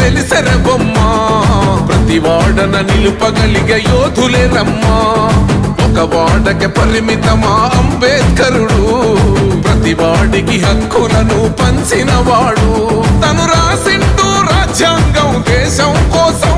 వెలిసెర బొమ్మ. ప్రతి వాడన నిలుపగలిగే యోధులే రమ్మా. ఒక వాడకి పరిమితమా అంబేద్కరుడు. ప్రతి వాడికి హక్కులను పంచినవాడు. తను రాసిండు రాజ్యాంగం దేశం కోసం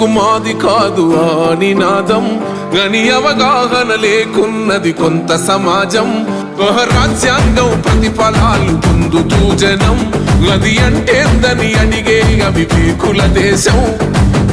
మాకెందుకు మాది కాదు ఆ నినాదం. గని అవగాహన లేకున్నది కొంత సమాజం. రాజ్యాంగం ప్రతిఫలాలు పొందుతూ జనం. గది అంటేందని అడిగే అవివేకుల దేశం.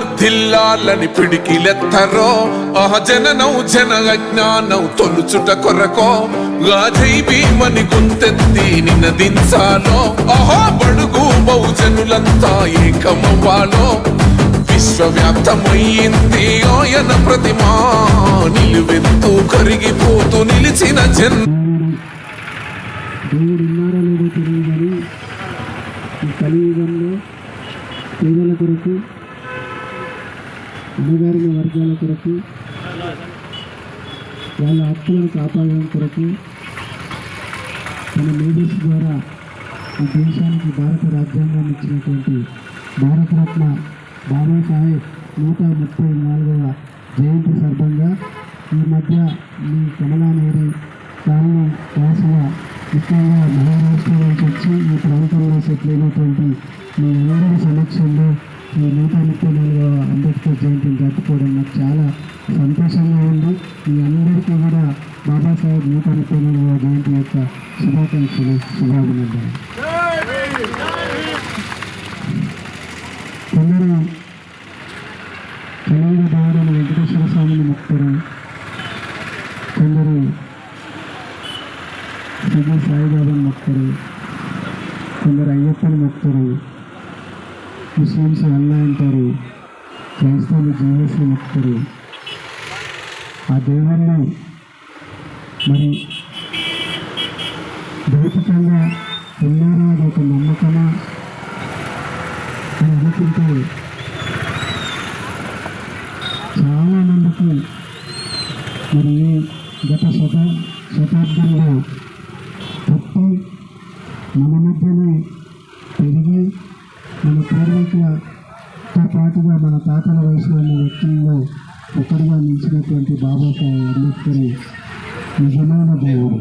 వర్ధిల్లాలని పిడికిలెత్తరో. ఆహ జననం జన అజ్ఞానం తొలుచుట కొరకో. గాజై భీమని గుంతెత్తి నినదించాలో. ఆహా బడుగు బహుజనులంతా ఏకమవ్వాలో. విశ్వవ్యాప్తమయ్యింది ఆయన ప్రతిమా. నిలువెత్తు కరిగిపోతూ నిలిచిన జన్ దేవుడు లేదో తెలియదు ఈ కలియుగంలో పేదల కొరకు అణగారిన వర్గాల కొరకు వాళ్ళ హక్కులను కాపాడడం కొరకు తన లేడీస్ ద్వారా ఈ దేశానికి భారత రాజ్యాంగాన్ని ఇచ్చినటువంటి భారతరత్న బాబాసాహెబ్ నూట ముప్పై నాలుగవ జయంతి సందర్భంగా ఈ మధ్య మీ కమలా నెహ్రూ కాలం వాసుల ముఖ్యంగా మహారాష్ట్ర నుంచి వచ్చి ఈ ప్రాంతంలో సెటిల్ అయినటువంటి మీ అందరి సమక్షంలో ఈ నూట ముప్పై నాలుగవ అంబేద్కర్ జయంతిని జరుపుకోవడం నాకు చాలా సంతోషంగా ఉంది. మీ అందరికీ కూడా బాబాసాహెబ్ నూట ముప్పై నాలుగవ జయంతి యొక్క శుభాకాంక్షలు శుభాభినందనలు. కొందరు తెలంగాణ దేవుడైన వెంకటేశ్వర స్వామిని మొక్కుతారు. కొందరు శ్రీ సాయిబాబాని మొక్కుతారు. కొందరు అయ్యప్పని మొక్కుతారు. ముస్లిమ్స్ అల్లా అంటారు. క్రైస్తవులు జీవస్ని మొక్కుతారు ఆ దేవుణ్ణి మరి భౌతికంగా ఉన్నారా అది ఒక నమ్మకమా అని అనుకుంటే చాలామందికి మరి ఈ గత శత శతాబ్దంలో తప్పి మన మధ్యనే పెరిగి మన పూర్వీకులతో పాటుగా మన తాతల వయసులో ఉన్న వ్యక్తుల్లో ఒకటిగా నిలిచినటువంటి బాబాసాహెబ్ అంబేద్కర్ నిజమైన దేవుడు.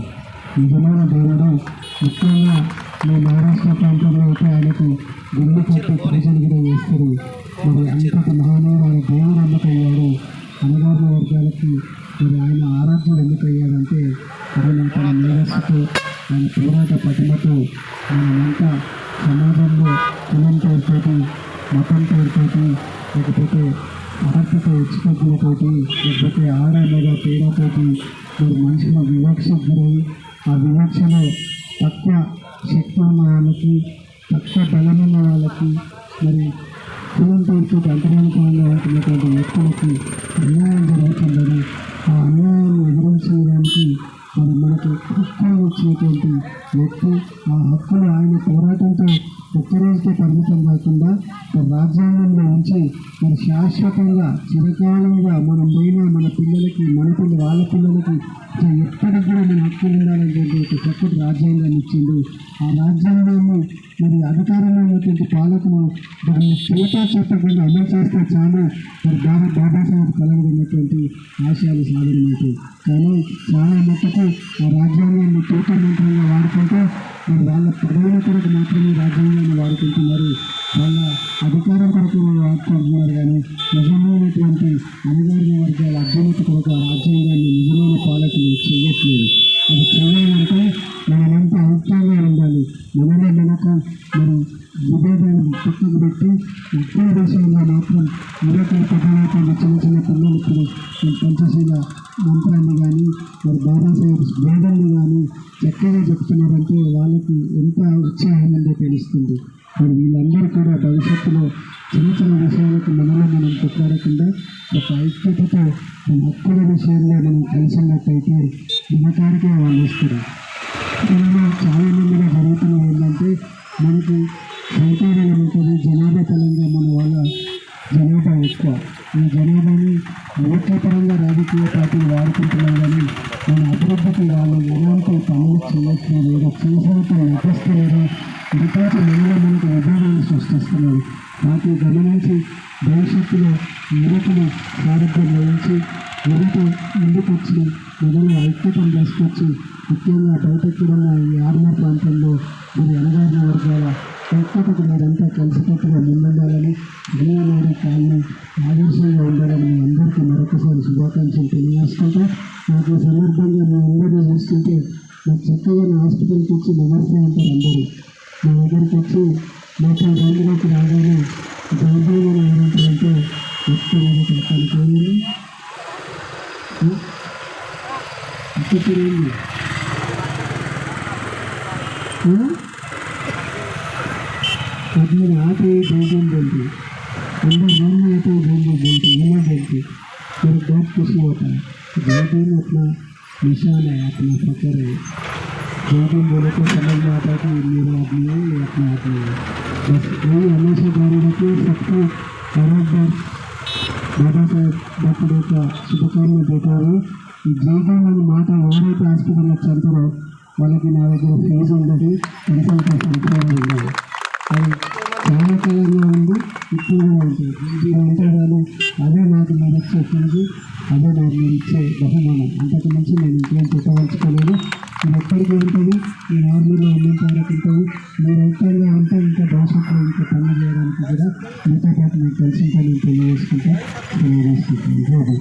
నిజమైన దేవుడు. ముఖ్యంగా మీ మహారాష్ట్ర ప్రాంతంలో అయితే ఆయనకు గుండె కట్టి పూజలు కూడా వేస్తారు మరి అంతటి మహానీయుడు ఆయన దేవుడు ఎందుకయ్యాడు? అనగారిన వర్గాలకి మరి ఆయన ఆరాధ్యుడు ఎందుకయ్యాడంటే మరి తన మేధస్సుతో ఆయన పోరాట పటిమతో మనమంతా సమాజంలో కులం పేరుతోటి మతం పేరుతోటి లేకపోతే అర్హతతో హెచ్చుతగ్గులతోటి లేకపోతే ఆడ మీద తేడాతోటి మరి మనుషుల వివక్షకు గురై ఆ వివక్షలో తక్కువ శక్తి ఉన్న వాళ్ళకి తక్కువ బలం ఉన్న వాళ్ళకి మరి కులం పేరుతో అంతరానుకూలంగా ఉంటున్నటువంటి వ్యక్తులకి అన్యాయం జరుగుతుందని ఆ అన్యాయాన్ని ఎదిరించడానికి మరి మనకి హక్కులు వచ్చినటువంటి వ్యక్తి ఆ హక్కులు ఆయన పోరాటంతో ఒక్కరోజుకే పరిమితం కాకుండా రాజ్యాంగంలో ఉంచి మరి శాశ్వతంగా చిరకాలంగా మనం పోయిన మన పిల్లలకి మన పిల్ల వాళ్ళ పిల్లలకి ఇట్లా ఎప్పటికి కూడా మన హక్కులు ఉండాలనేటువంటి ఒక చక్కటి రాజ్యాంగాన్ని ఇచ్చిండు. ఆ రాజ్యాంగాన్ని మరి అధికారంలో ఉన్నటువంటి పాలకులు దాన్ని చేతా చెప్పకుండా అమలు చేస్తే చాలా. మరి బాబా బాబాసాహెబ్ కలగడమైనటువంటి ఆశయాలు సాధనమైతే కానీ చాలా మట్టుకు ఆ రాజ్యాంగాన్ని తూట మంత్రంగా వాడుకుంటూ మరి వాళ్ళ పదవుల కొరకు మాత్రమే రాజ్యాంగాన్ని వాడుకుంటున్నారు. వాళ్ళ అధికారం కొరకు వాడుకుంటున్నారు. కానీ నిజమైనటువంటి అణగారిన పంచశీల మంత్రాన్ని కానీ మరి బాబాసాహెబ్ వేదాన్ని కానీ చక్కగా చెప్తున్నారంటే వాళ్ళకి ఎంత ఉత్సాహం ఉందో తెలుస్తుంది. మరి వీళ్ళందరూ కూడా భవిష్యత్తులో చిన్న చిన్న విషయాలకు మనలో మనం కొట్లాడకుండా ఒక ఐక్యతతో మన హక్కుల విషయంలో మనం కలిసినట్టయితే దినకారికే వాళ్ళు వస్తారు. ఇలా చాలా మందిగా జరుగుతున్నది ఏంటంటే మనకి సంఖ్యాబలం ఉంటుంది జనాభా పరంగా మన వాళ్ళ జనాభా ఎక్కువ. ఈ జనాభా రాజకీయ పార్టీలు వాడుకుంటున్నాం కానీ మన అభివృద్ధికి వాళ్ళు ఎలాంటి పనులు చేయట్లేదు ఏదో చేసినట్టు నటిస్తున్నారు ఇంకొంచెం మనలో మనకు విభేదాలు సృష్టిస్తున్నారు వాటిని గమనించి భవిష్యత్తులో యువతను సారథ్యం వహించి యువత ముందుకొచ్చి మొదలు ఐక్యతం తీసుకొచ్చి దగ్గరికి వచ్చి మాకు రోజులోకి రాగానే జాగ్రత్తగా ఏమంటారంటే ఎక్కువ చెప్పాలి పోయింది అక్కడికి अपने हाथ में भोजन बोलती अंदर मन में आते हुए भोजन बोलती ये बोलती फिर बहुत खुशी होता है भोजन अपना निशान है अपना फकर है भोजन बोले तो समझ में आता है कि ये मेरा आदमी है ये अपना आदमी है बस वही हमेशा जारी रखिए सबको हर एक बार బాబా సాహెబ్ బర్త్డే యొక్క శుభకామన పెట్టారు ఈ జీవితం అనే మాట ఎవరైతే హాస్పిటల్ వచ్చి అంటారో వాళ్ళకి నా దగ్గర ఫీజు ఉండదు కన్సల్టేషన్ కూడా ఉండదు అది చాలా కాలంగా ఉంది ఇప్పుడు కూడా ఉంటుంది మీరు ఉంటే చాలు అదే నాకు నేను ఇచ్చే ఫీజు అదే నాకు నేను ఇచ్చే బహుమానం అంతకు మించి నేను ఇంకేం చెప్పదలుచుకోలేదు ఇది ఎప్పటికీ ఉంటుంది ఈ ఆర్మీలో ఉన్నంత వరకు ఉంటుంది మీరు ఐక్యంగా ఉంటే ఇంకా భవిష్యత్తులో ఇంకా పనులు చేయడానికి కూడా మీతో పాటు మీకు తెలిసిన పని తెలియజేసుకుంటే తెలియజేసుకుంటాను